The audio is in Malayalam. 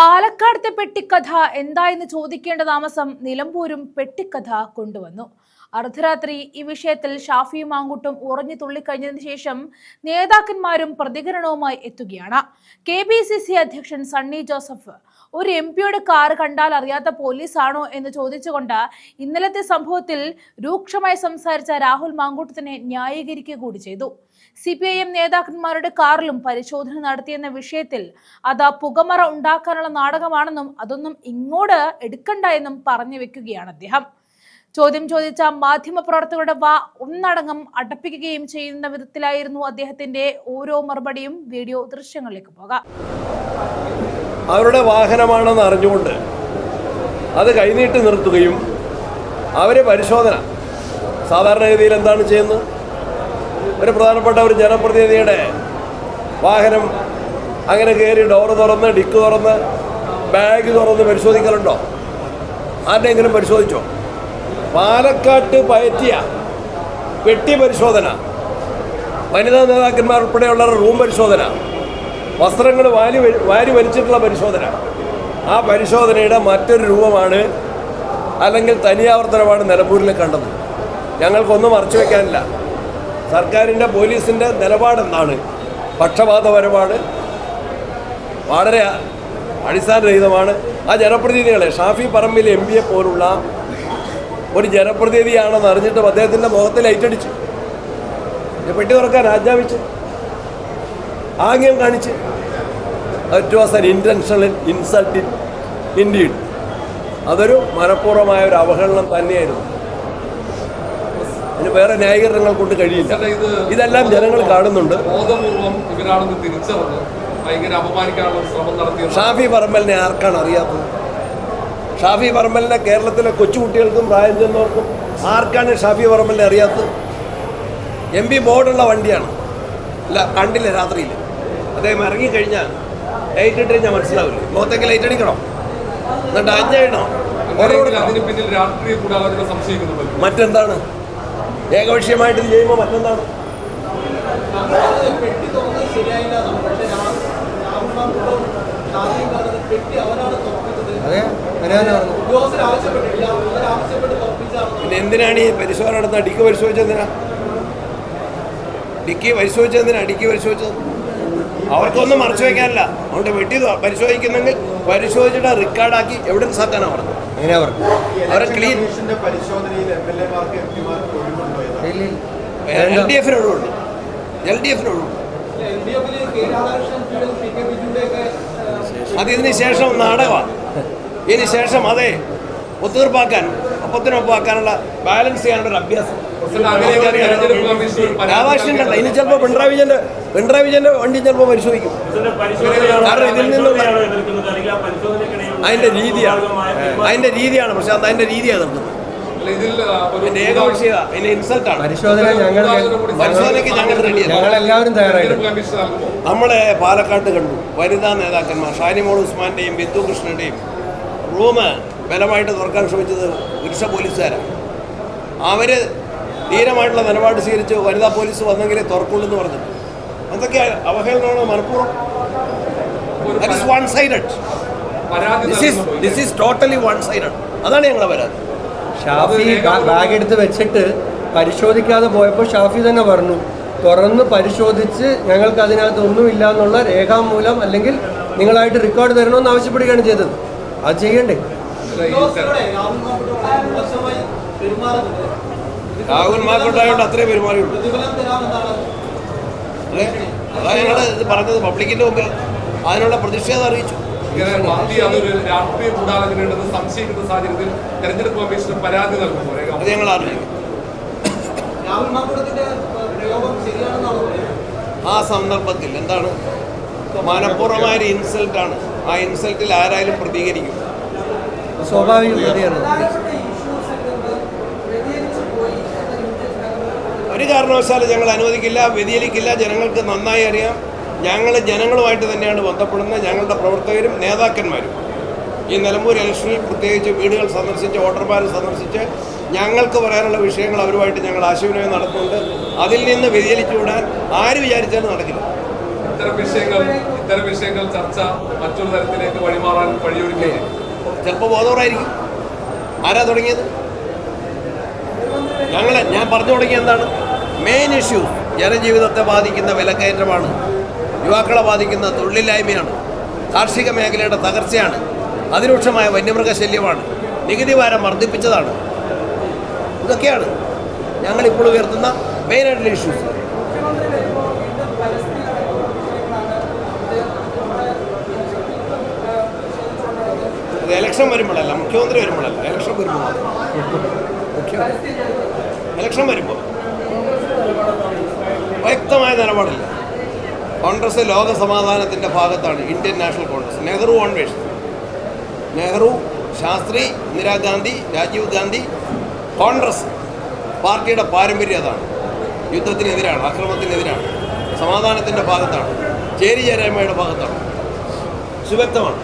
പാലക്കാടത്തെ പെട്ടിക്കഥ എന്തായെന്ന് ചോദിക്കേണ്ട താമസം നിലമ്പൂരും പെട്ടിക്കഥ കൊണ്ടുവന്നു. അർദ്ധരാത്രി ഈ വിഷയത്തിൽ ഷാഫിയും ആങ്കുട്ടും ഉറഞ്ഞു തുള്ളിക്കഴിഞ്ഞതിന് ശേഷം നേതാക്കന്മാരും പ്രതികരണവുമായി എത്തുകയാണ്. കെ ബി സി സി അധ്യക്ഷൻ സണ്ണി ജോസഫ് ഒരു എം പിയുടെ കാർ കണ്ടാൽ അറിയാത്ത പോലീസാണോ എന്ന് ചോദിച്ചുകൊണ്ട് ഇന്നലത്തെ സംഭവത്തിൽ രൂക്ഷമായി സംസാരിച്ച രാഹുൽ മാങ്കൂട്ടത്തിനെ ന്യായീകരിക്കുക കൂടി ചെയ്തു. സി പി ഐ എം നേതാക്കന്മാരുടെ കാറിലും പരിശോധന നടത്തിയെന്ന വിഷയത്തിൽ അത് പുകമറ ഉണ്ടാക്കാനുള്ള നാടകമാണെന്നും അതൊന്നും ഇങ്ങോട്ട് എടുക്കണ്ട എന്നും പറഞ്ഞു വെക്കുകയാണ് അദ്ദേഹം. ചോദ്യം ചോദിച്ച മാധ്യമപ്രവർത്തകരുടെ വാ ഒന്നടങ്കം അടപ്പിക്കുകയും ചെയ്യുന്ന വിധത്തിലായിരുന്നു അദ്ദേഹത്തിന്റെ ഓരോ മറുപടിയും. വീഡിയോ ദൃശ്യങ്ങളിലേക്ക് പോകാം. അവരുടെ വാഹനമാണെന്ന് അറിഞ്ഞുകൊണ്ട് അത് കൈനീട്ടി നിർത്തുകയും അവരെ പരിശോധന. സാധാരണഗതിയിൽ എന്താണ് ചെയ്യുന്നത്? ഒരു പ്രധാനപ്പെട്ട ഒരു ജനപ്രതിനിധിയുടെ വാഹനം അങ്ങനെ കയറി ഡോറ് തുറന്ന് ഡിക്ക് തുറന്ന് ബാഗ് തുറന്ന് പരിശോധിക്കലുണ്ടോ? ആരുടെയെങ്കിലും പരിശോധിച്ചോ? പാലക്കാട്ട് പയറ്റിയ പെട്ടി പരിശോധന. വനിതാ നേതാക്കന്മാർ ഉൾപ്പെടെയുള്ള റൂം പരിശോധന. വസ്ത്രങ്ങൾ വാരി വാരി വലിച്ചിട്ടുള്ള പരിശോധന. ആ പരിശോധനയുടെ മറ്റൊരു രൂപമാണ് അല്ലെങ്കിൽ തനിയാവർത്തനമാണ് നിലമ്പൂരിൽ കണ്ടത്. ഞങ്ങൾക്കൊന്നും മറച്ചു വയ്ക്കാനില്ല സർക്കാരിന്റെ പോലീസിന്റെ നിലപാടെന്താണ്? പക്ഷപാതപരമാണ്. വളരെ അടിസ്ഥാനരഹിതമാണ്. ആ ജനപ്രതിനിധികളെ ഷാഫി പറമ്പിൽ എം പിയെ പോലുള്ള ഒരു ജനപ്രതിനിധിയാണെന്ന് അറിഞ്ഞിട്ടും അദ്ദേഹത്തിന്റെ മുഖത്ത് ലൈറ്റടിച്ചു. പെട്ടി തുറക്കാൻ ആജ്ഞാപിച്ചു. ആംഗ്യം കാണിച്ച്. It was an intentional insult indeed അതൊരു മനഃപൂർവമായ ഒരു അവഹേളനം തന്നെയായിരുന്നു. അതിന് വേറെ ന്യായീകരണങ്ങൾ കൊണ്ട് കഴിയില്ല. ഇതെല്ലാം ജനങ്ങൾ കാണുന്നുണ്ട്. ഷാഫി പറമ്പലിനെ ആർക്കാണ് അറിയാത്തത്? ഷാഫി പറമ്പലിനെ കേരളത്തിലെ കൊച്ചുകുട്ടികൾക്കും പ്രായം ചെന്നവർക്കും ആർക്കാണ് ഷാഫി പറമ്പലിനെ അറിയാത്തത്? എം പി ബോർഡുള്ള വണ്ടിയാണ്. അല്ല കണ്ടില്ല രാത്രിയിൽ അദ്ദേഹം ഇറങ്ങിക്കഴിഞ്ഞാൽ ലൈറ്റ് ഇട്ട് കഴിഞ്ഞാൽ മനസ്സിലാവില്ല. മുഖത്തേക്ക് ലൈറ്റ് അടിക്കണോ? എന്നിട്ട് സംശയിക്കുന്നുണ്ടല്ലോ മറ്റെന്താണ്? ഏകപക്ഷീയമായിട്ട് ഇത് ചെയ്യുമ്പോൾ മറ്റെന്താണ്? പിന്നെ എന്തിനാണ് ഈ പരിശോധന നടത്തുന്നത്? ഡിക്കി പരിശോധിച്ചെന്തിനാ ഡിക്കി പരിശോധിച്ചെന്തിനാ ഡിക്കി പരിശോധിച്ചത്? അവർക്കൊന്നും മറച്ചു വയ്ക്കാനില്ല അതുകൊണ്ട് വെട്ടി പരിശോധിക്കുന്നെങ്കിൽ പരിശോധിച്ചിട്ട് റെക്കോർഡാക്കി എവിഡൻസ് ആക്കാനാണ് പറഞ്ഞത്. എങ്ങനെയാ പറഞ്ഞു അവരെ ക്ലീൻ എൽ ഡി എഫിന് ഒഴിവുണ്ട് എൽ ഡി എഫിന് ഒഴിവുണ്ട്. അത് ഇതിന് ശേഷം നാടകമാണ്. ഇതിന് ശേഷം അതെ ഒത്തീർപ്പാക്കാൻ ഒപ്പത്തിനൊപ്പാക്കാനുള്ള ബാലൻസ് ചെയ്യാനുള്ള ഒരു അഭ്യാസം അല്ല ഇനി ചിലപ്പോൾ പിണറായി വിജയന്റെ പിണറായി വിജയന്റെ വണ്ടി ചിലപ്പോൾ പരിശോധിക്കും. കാരണം ഇതിൽ നിന്നുള്ള അതിന്റെ രീതിയാണ്. അതിന്റെ രീതിയാണ് പക്ഷെ അത് അതിന്റെ രീതിയാണ് നടത്തുന്നത് തയ്യാറായിട്ടുണ്ട്. നമ്മളെ പാലക്കാട്ട് കണ്ടു. വനിതാ നേതാക്കന്മാർ ഷാനിമോൾ ഉസ്മാന്റെയും ബിന്ദു കൃഷ്ണന്റെയും റൂം ബലമായിട്ട് തുറക്കാൻ ശ്രമിച്ചത് പുരുഷ പോലീസുകാരാണ്. അവർ ധീരമായിട്ടുള്ള നിലപാട് സ്വീകരിച്ച് വനിതാ പോലീസ് വന്നെങ്കിലേ തുറക്കുള്ളൂ എന്ന് പറഞ്ഞു അതൊക്കെ അവഹേളനമാണ് മനഃപൂർവം. ഒരു that is one sided this is നൽകുന്നുണ്ടോ? This is totally one sided അതാണ് ഞങ്ങളെ പരാതി. ഷാഫി ബാഗ് എടുത്ത് വെച്ചിട്ട് പരിശോധിക്കാതെ പോയപ്പോൾ ഷാഫി തന്നെ പറഞ്ഞു തുറന്ന് പരിശോധിച്ച് ഞങ്ങൾക്ക് അതിനകത്ത് ഒന്നുമില്ല എന്നുള്ള രേഖാമൂലം അല്ലെങ്കിൽ നിങ്ങളായിട്ട് റെക്കോർഡ് തരണമെന്ന് ആവശ്യപ്പെടുകയാണ് ചെയ്തത്. അത് ചെയ്യണ്ടേ? രാഹുൽ മാക്കോട്ടായോണ്ട് അത്രേ പെരുമാറിയുള്ളൂ. അല്ലേ അതാ ഞങ്ങൾ ഇത് പറഞ്ഞത് പബ്ലിക്കിന്റെ മുമ്പിൽ അതിനുള്ള പ്രതിഷേധം അറിയിച്ചു. ഇങ്ങനെ പാർട്ടി അതൊരു രാഷ്ട്രീയ ഗൂഢാലോചനയുണ്ടെന്ന് സംശയിക്കുന്ന സാഹചര്യത്തിൽ തെരഞ്ഞെടുപ്പ് കമ്മീഷന് പരാതി അത് ഞങ്ങൾ അറിയിക്കും. ആ സന്ദർഭത്തിൽ എന്താണ്? മനഃപൂർവമായ ഒരു ഇൻസൾട്ടാണ്. ആ ഇൻസൾട്ടിൽ ആരായാലും പ്രതികരിക്കും. സ്വാഭാവിക പ്രതികരണം ഒരു കാരണവശാലും ഞങ്ങൾ അനുവദിക്കില്ല വ്യതിചലിക്കില്ല. ജനങ്ങൾക്ക് നന്നായി അറിയാം. ഞങ്ങൾ ജനങ്ങളുമായിട്ട് തന്നെയാണ് ബന്ധപ്പെടുന്നത്. ഞങ്ങളുടെ പ്രവർത്തകരും നേതാക്കന്മാരും. ഈ നിലമ്പൂർ ഇലക്ഷനിൽ പ്രത്യേകിച്ച് വീടുകൾ സന്ദർശിച്ച് വോട്ടർമാരെ സന്ദർശിച്ച് ഞങ്ങൾക്ക് പറയാനുള്ള വിഷയങ്ങൾ അവരുമായിട്ട് ഞങ്ങൾ ആശയവിനിമയം നടത്തുന്നുണ്ട്. അതിൽ നിന്ന് വ്യതിചലിച്ചു വിടാൻ ആര് വിചാരിച്ചാലും നടക്കില്ല. ഇത്തരം വിഷയങ്ങൾ ഇത്തരം വിഷയങ്ങൾ ചർച്ച മറ്റൊരു തരത്തിലേക്ക് വഴിമാറാൻ വഴിയൊരുക്കിയത് ചിലപ്പോൾ ബോധവറായിരിക്കും. ആരാ തുടങ്ങിയത്? ഞങ്ങളെ ഞാൻ പറഞ്ഞു തുടങ്ങിയ എന്താണ്? മെയിൻ ഇഷ്യൂ ജനജീവിതത്തെ ബാധിക്കുന്ന വിലക്കയറ്റമാണ്. യുവാക്കളെ ബാധിക്കുന്ന തൊഴിലില്ലായ്മയാണ് കാർഷിക മേഖലയുടെ തകർച്ചയാണ്. അതിരൂക്ഷമായ വന്യമൃഗശല്യമാണ്. നികുതി ഭാരം വർദ്ധിപ്പിച്ചതാണ്. ഇതൊക്കെയാണ് ഞങ്ങളിപ്പോൾ ഉയർത്തുന്ന മെയിനായിട്ടുള്ള ഇഷ്യൂസ് ഇലക്ഷൻ വരുമ്പോഴല്ല മുഖ്യമന്ത്രി വരുമ്പോഴല്ല ഇലക്ഷൻ വരുമ്പോൾ. ഇലക്ഷൻ വരുമ്പോൾ. വ്യക്തമായ നിലപാടില്ല. കോൺഗ്രസ് ലോക സമാധാനത്തിന്റെ ഭാഗത്താണ് ഇന്ത്യൻ നാഷണൽ കോൺഗ്രസ്. നെഹ്റു ഓൺവേഷൻ നെഹ്റു ശാസ്ത്രി ഇന്ദിരാഗാന്ധി രാജീവ് ഗാന്ധി കോൺഗ്രസ് പാർട്ടിയുടെ പാരമ്പര്യം അതാണ്. യുദ്ധത്തിനെതിരാണ് അക്രമത്തിനെതിരാണ് സമാധാനത്തിന്റെ ഭാഗത്താണ് ചേരി ചേരായ്മയുടെ ഭാഗത്താണ്. സുവ്യക്തമാണ്